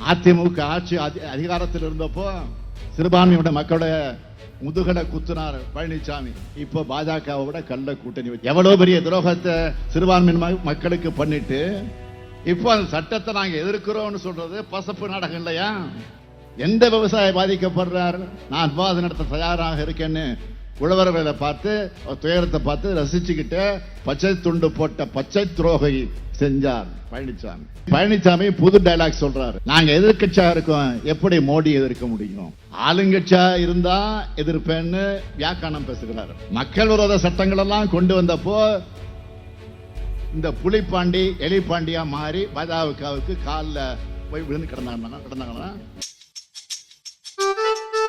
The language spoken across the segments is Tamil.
அதிமுக ஆட்சி அதி- அதிகாரத்தில் இருந்தப்போ சிறுபான்மையோட மக்களோட முதுகலை குத்துனார் பழனிசாமி இப்போ பாஜகவோட கள்ள கூட்டணி எவ்வளோ பெரிய துரோகத்தை சிறுபான்மை மக்களுக்கு பண்ணிட்டு இப்போ அந்த சட்டத்தை நாங்கள் எதிர்க்கிறோம்னு சொல்றது பசப்பு நாடகம் இல்லையா? எந்த விவசாயி பாதிக்கப்படுறார்? நான் விவாதம் நடத்த தயாராக இருக்கேன்னு உழவர்களை பார்த்து துயரத்தை பார்த்து ரசிச்சுக்கிட்டு பச்சை துண்டு போட்ட பச்சை துரோகை செஞ்சார் பழனிசாமி பழனிசாமி புது டைலாக் சொல்றாரு. நாங்க எதிர்கட்சியா இருக்கோம். எப்படி மோடி எதிர்க்க முடியும்? ஆளுங்கட்சியா இருந்தா எதிர்ப்பேன்னு வியாக்கானம் பேசுகிறார். மக்கள் விரோத சட்டங்கள் எல்லாம் கொண்டு வந்தப்போ இந்த புலிப்பாண்டி எலிப்பாண்டியா மாறி பாஜகவுக்கு காலில் போய் விழுந்து கிடந்தாங்க கிடந்தாங்கன்னா.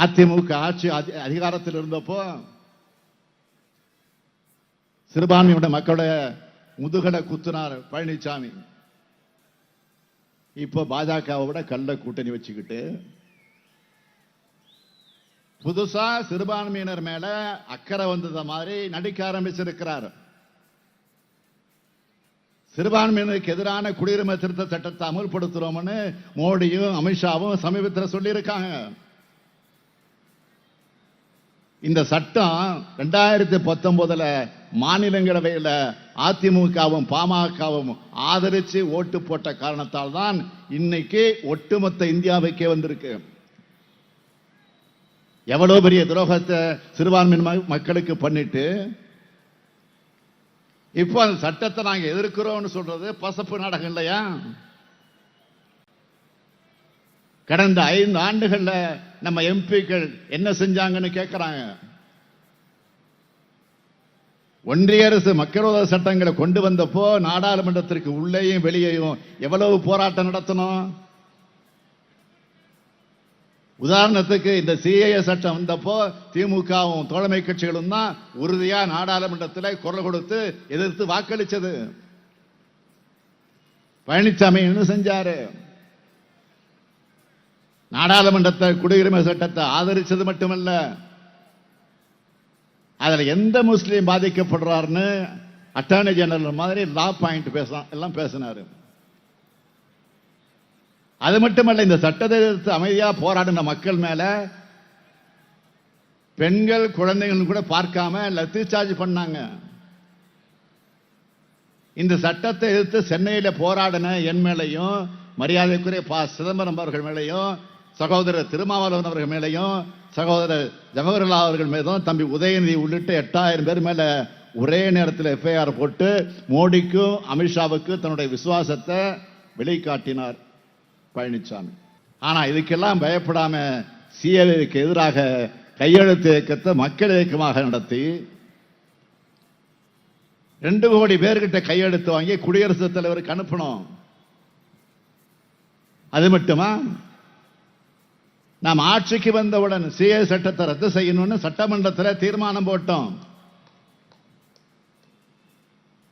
அதிமுக ஆட்சி அதி- அதிகாரத்தில் இருந்தப்போ சிறுபான்மையோட மக்களோட முதுகலை குத்துனார் பழனிசாமி இப்போ பாஜகவோட கள்ள கூட்டணி வச்சுக்கிட்டு புதுசா சிறுபான்மையினர் மேல அக்கறை வந்தத மாதிரி நடிக்க ஆரம்பிச்சிருக்கிறார். சிறுபான்மையினருக்கு எதிரான குடியுரிமை திருத்த சட்டத்தை அமல்படுத்துறோம்னு மோடியும் அமித்ஷாவும் சமீபத்தில் சொல்லியிருக்காங்க. இந்த சட்டம் ரெண்டாயிரத்தி பத்தொன்பதுல மாநிலங்களவையில் அதிமுகவும் பாமகவும் ஆதரிச்சு ஓட்டு போட்ட காரணத்தால் தான் இன்னைக்கு ஒட்டுமொத்த இந்தியாவுக்கே வந்திருக்கு. எவ்வளவு பெரிய துரோகத்தை சிறுபான்மை மக்களுக்கு பண்ணிட்டு இப்போ அந்த சட்டத்தை நாங்கள் எதிர்க்கிறோம்னு சொல்றது பசப்பு நாடகம் இல்லையா? கடந்த ஐந்து ஆண்டுகள்ல நம்ம எம்பிக்கள் என்ன செஞ்சாங்கன்னு கேட்கிறாங்க ஒன்றிய அரசு மக்களோத சட்டங்களை கொண்டு வந்தப்போ நாடாளுமன்றத்திற்கு உள்ளேயும் வெளியேயும் எவ்வளவு போராட்டம் நடத்தணும்? உதாரணத்துக்கு இந்த சிஏஏ சட்டம் வந்தப்போ திமுகவும் தோழமை கட்சிகளும் தான் உறுதியா நாடாளுமன்றத்தில் குரல் கொடுத்து எதிர்த்து வாக்களிச்சது. பழனிசாமி என்ன செஞ்சாரு? நாடாளுமன்றத்தை குடியுரிமை சட்டத்தை ஆதரிச்சது மட்டுமல்ல அதில் எந்த முஸ்லீம் பாதிக்கப்படுறாருன்னு அட்டார்னி ஜெனரல் மாதிரி லா பாயிண்ட் பேச எல்லாம் பேசினார். அது மட்டுமல்ல இந்த சட்டத்தை எதிர்த்து அமைதியாக போராடின மக்கள் மேலே பெண்கள் குழந்தைகள் கூட பார்க்காம லத்தி சார்ஜ் பண்ணாங்க. இந்த சட்டத்தை எதிர்த்து சென்னையில் போராடின என் மேலையும் மரியாதைக்குரிய பா சிதம்பரம் அவர்கள் மேலையும் சகோதரர் திருமாவளவன் அவர்கள் மேலையும் சகோதரர் ஜவஹர்லால் அவர்கள் மீதும் தம்பி உதயநிதி உள்ளிட்ட எட்டாயிரம் பேர் மேல ஒரே நேரத்தில் எஃப்ஐஆர் போட்டு மோடிக்கும் அமித்ஷாவுக்கும் தன்னுடைய விசுவாசத்தை வெளிக்காட்டினார் பழனிசாமி ஆனால் இதுக்கெல்லாம் பயப்படாம சிஏவிற்கு எதிராக கையெழுத்து இயக்கத்தை மக்கள் இயக்கமாக நடத்தி ரெண்டு கோடி பேர்கிட்ட கையெழுத்து வாங்கி குடியரசுத் தலைவருக்கு அனுப்பணும். அது மட்டுமா? நாம் ஆட்சிக்கு வந்தவுடன் சிஏ சட்டத்தை ரத்து செய்யணும்னு சட்டமன்றத்தில் தீர்மானம் போட்டோம்.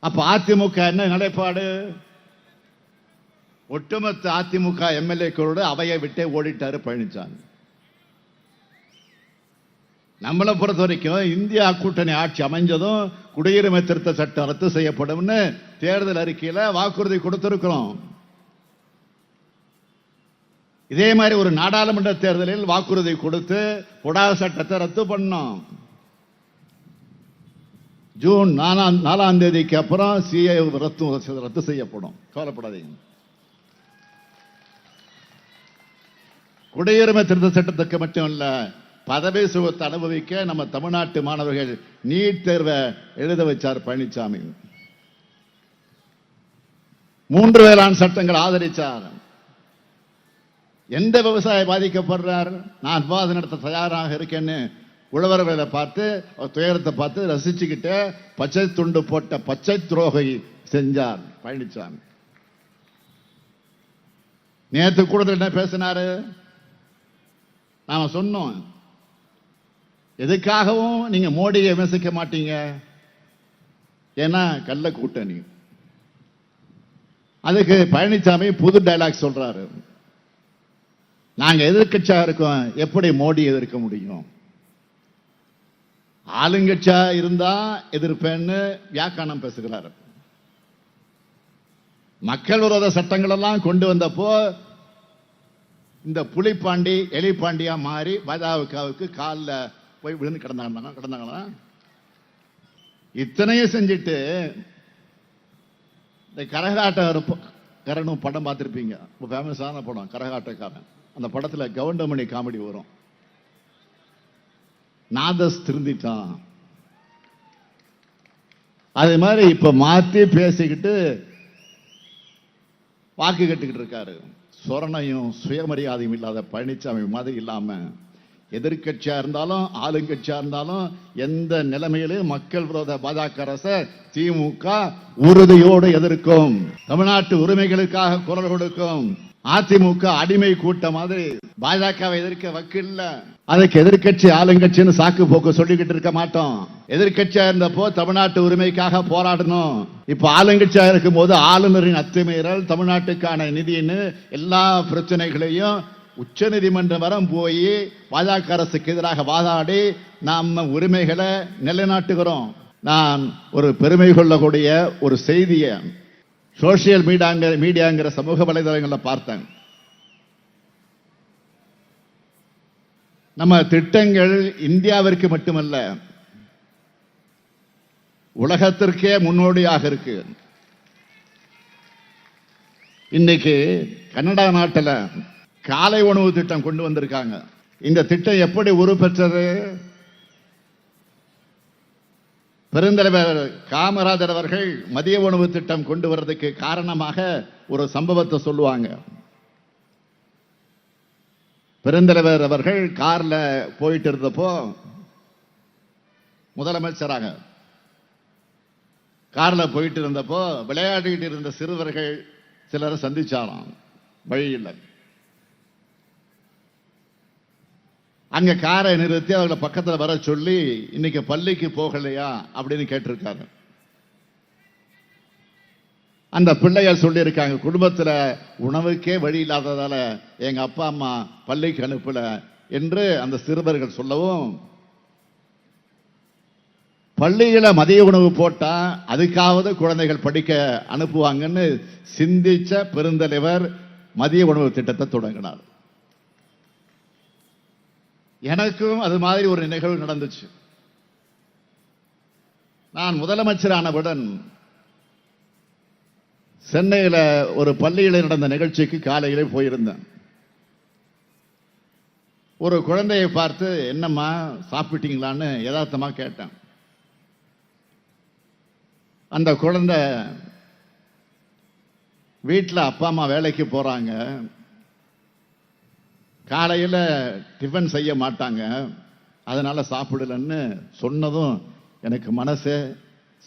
அப்ப அதிமுக என்ன நிலைப்பாடு? ஒட்டுமொத்த அதிமுக எம்எல்ஏக்களோடு அவையை விட்டே ஓடிட்டாரு பழனிசாமி. நம்மளை பொறுத்த வரைக்கும் இந்தியா கூட்டணி ஆட்சி அமைஞ்சதும் குடியுரிமை திருத்த சட்டம் ரத்து செய்யப்படும்னு தேர்தல் அறிக்கையில் வாக்குறுதி கொடுத்திருக்கிறோம். இதே மாதிரி ஒரு நாடாளுமன்ற தேர்தலில் வாக்குறுதி கொடுத்து கொடா சட்டத்தை ரத்து பண்ணோம். ஜூன் நாலாம் நாலாம் தேதிக்கு அப்புறம் சிஏ ரத்து ரத்து செய்யப்படும். கவலைப்படாதீங்க. குடியுரிமை திருத்த சட்டத்துக்கு மட்டும் இல்ல பதவி சுகத்தை அனுபவிக்க நம்ம தமிழ்நாட்டு மாணவர்கள் நீட் தேர்வை எழுத வச்சார் பழனிசாமி மூன்று வேளாண் சட்டங்கள் ஆதரிச்சார். எந்த விவசாயி பாதிக்கப்படுறார்? நான் விவாதம் நடத்த தயாராக இருக்கேன்னு உழவர்களை பார்த்து அவர் துயரத்தை பார்த்து ரசிச்சுக்கிட்டு பச்சை துண்டு போட்ட பச்சை துரோகை செஞ்சார் பழனிசாமி நேற்று கூடத்தில் என்ன பேசினாரு? நாம சொன்னோம். எதுக்காகவும் நீங்க மோடியை விமர்சிக்க மாட்டீங்க? ஏன்னா கள்ள கூட்டணி. அதுக்கு பழனிசாமி புது டைலாக் சொல்றாரு. நாங்கள் எதிர்க்கட்சியா இருக்கோம் எப்படி மோடி எதிர்க்க முடியும்? ஆளுங்கட்சியா இருந்தா எதிர்ப்பேன்னு வியாக்கானம் பேசுகிறார். மக்கள் விரோத சட்டங்கள் எல்லாம் கொண்டு வந்தப்போ இந்த புலிப்பாண்டி எலிப்பாண்டியா மாறி பாஜகவுக்கு காலில் போய் விழுந்து கிடந்தாங்க கிடந்தாங்களா இத்தனையும் செஞ்சுட்டு இந்த கரகாட்ட கரணும் படம் பார்த்துருப்பீங்க. ரொம்ப ஃபேமஸான படம் கரகாட்டக்காரன். அந்த படத்தில் கவுண்டமணி காமெடி வரும். நாதஸ் திருந்திட்டான். அதே மாதிரி இப்போ மாற்றி பேசிக்கிட்டு வாக்கு கட்டுக்கிட்டு இருக்காரு. சொரணையும் சுயமரியாதையும் இல்லாத பழனிசாமி மாதிரி இல்லாமல் எதிர்கட்சியாக இருந்தாலும் ஆளுங்கட்சியாக இருந்தாலும் எந்த நிலைமையிலும் மக்கள் விரோத பாஜக அரசை திமுக உறுதியோடு எதிர்க்கும். தமிழ்நாட்டு உரிமைகளுக்காக குரல் கொடுக்கும். அதிமுக அடிமை கூட்டம் மாதிரி பாஜகவை எதிர்க்க வக்கில்ல அதுக்கு எதிர்க்கட்சி ஆளுங்கட்சின்னு சாக்கு போக்கு சொல்லிக்கிட்டு இருக்க மாட்டோம். எதிர்கட்சியா இருந்தப்போ தமிழ்நாட்டு உரிமைக்காக போராடணும். இப்ப ஆளுங்கட்சியா இருக்கும் போது ஆளுநரின் அத்துமீறல் தமிழ்நாட்டுக்கான நிதின்னு எல்லா பிரச்சனைகளையும் உச்ச நீதிமன்றம் வரம் போய் பாஜக அரசுக்கு எதிராக வாதாடி நம்ம உரிமைகளை நிலைநாட்டுகிறோம். நான் ஒரு பெருமை கொள்ளக்கூடிய ஒரு செய்தியை சோசியல் மீடியாங்கிற மீடியாங்கிற சமூக வலைதளங்களில் பார்த்தேன் நம்ம திட்டங்கள் இந்தியாவிற்கு மட்டுமல்ல உலகத்திற்கே முன்னோடியாக இருக்கு. இன்னைக்கு கனடா நாட்டில் காலை உணவு திட்டம் கொண்டு வந்திருக்காங்க. இந்த திட்டம் எப்படி உருப்பெற்றது? பெருந்தலைவர் காமராஜர் அவர்கள் மதிய உணவு திட்டம் கொண்டு வர்றதுக்கு காரணமாக ஒரு சம்பவத்தை சொல்லுவாங்க. பெருந்தலைவர் அவர்கள் கார்ல போயிட்டு இருந்தப்போ முதலமைச்சராக கார்ல போயிட்டு இருந்தப்போ விளையாடிக்கிட்டு இருந்த சிறுவர்கள் சிலரை சந்திச்சாராம். வழியில் அங்க காரை நிறுத்தி அவங்கள பக்கத்துல வர சொல்லி இன்னைக்கு பள்ளிக்கு போகலையா? அப்படின்னு கேட்டிருக்காரு. அந்த பிள்ளைகள் சொல்லியிருக்காங்க குடும்பத்தில் உணவுக்கே வழி இல்லாததால் எங்கள் அப்பா அம்மா பள்ளிக்கு அனுப்பல என்று அந்த சிறுவர்கள் சொல்லவும் பள்ளியில் மதிய உணவு போட்டால் அதுக்காவது குழந்தைகள் படிக்க அனுப்புவாங்கன்னு சிந்திச்ச பெருந்தலைவர் மதிய உணவு திட்டத்தை தொடங்கினார். எனக்கும் அது மாதிரி ஒரு நிகழ்வு நடந்துச்சு. நான் முதலமைச்சரானவுடன் சென்னையில் ஒரு பள்ளியில் நடந்த நிகழ்ச்சிக்கு காலையிலே போயிருந்தேன். ஒரு குழந்தையை பார்த்து என்னம்மா சாப்பிட்டீங்களான்னு யதார்த்தமாக கேட்டேன். அந்த குழந்தை வீட்டில் அப்பா அம்மா வேலைக்கு போகிறாங்க காலையில் டிஃபன் செய்ய மாட்டாங்க. அதனால் சாப்பிடலன்னு சொன்னதும் எனக்கு மனசே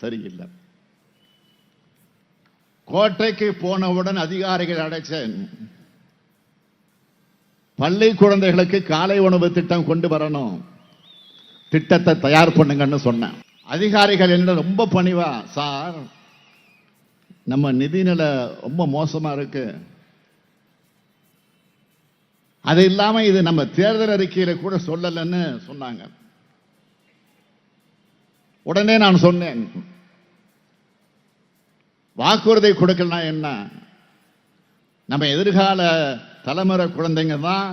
சரியில்லை. கோட்டைக்கு போனவுடன் அதிகாரிகள் அடைச்சேன். பள்ளி குழந்தைகளுக்கு காலை உணவு திட்டம் கொண்டு வரணும். திட்டத்தை தயார் பண்ணுங்கன்னு சொன்னேன். அதிகாரிகள் என்ன ரொம்ப பணிவா? சார் நம்ம நிதிநிலை ரொம்ப மோசமாக இருக்குது அது இல்லாமல் இது நம்ம தேர்தல் அறிக்கையில் கூட சொல்லலைன்னு சொன்னாங்க. உடனே நான் சொன்னேன் வாக்குறுதி கொடுக்கலனா என்ன? நம்ம எதிர்கால தலைமுறை குழந்தைங்க தான்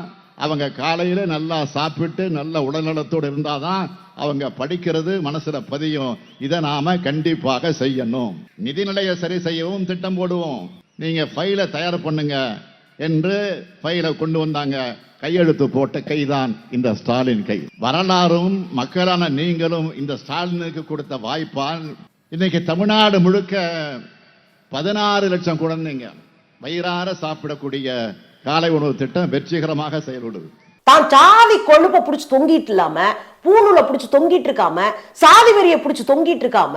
அவங்க காலையில் நல்லா சாப்பிட்டு நல்ல உடல்நலத்தோடு இருந்தால் தான் அவங்க படிக்கிறது மனசில் பதியும். இதை நாம் கண்டிப்பாக செய்யணும். நிதிநிலையை சரி செய்யவும் திட்டம் போடுவோம். நீங்கள் ஃபைலை தயார் பண்ணுங்கள் என்று ஃபைலை கொண்டு வந்தாங்க. கையெழுத்து போட்ட கைதான் இந்த ஸ்டாலின் கை. வரலாறும் மக்களான நீங்களும் இந்த ஸ்டாலினுக்கு கொடுத்த வாய்ப்பால் இன்னைக்கு தமிழ்நாடு முழுக்க பதினாறு லட்சம் குழந்தைங்க வயிறார சாப்பிடக்கூடிய காலை உணவு திட்டம் வெற்றிகரமாக செயல்படுது. தான் சாதி கொழுப்பை பிடிச்சி தொங்கிட்டு இல்லாம பூணூலை பிடிச்சி தொங்கிட்டு இருக்காம சாதி வெறியை பிடிச்சி தொங்கிட்டு இருக்காம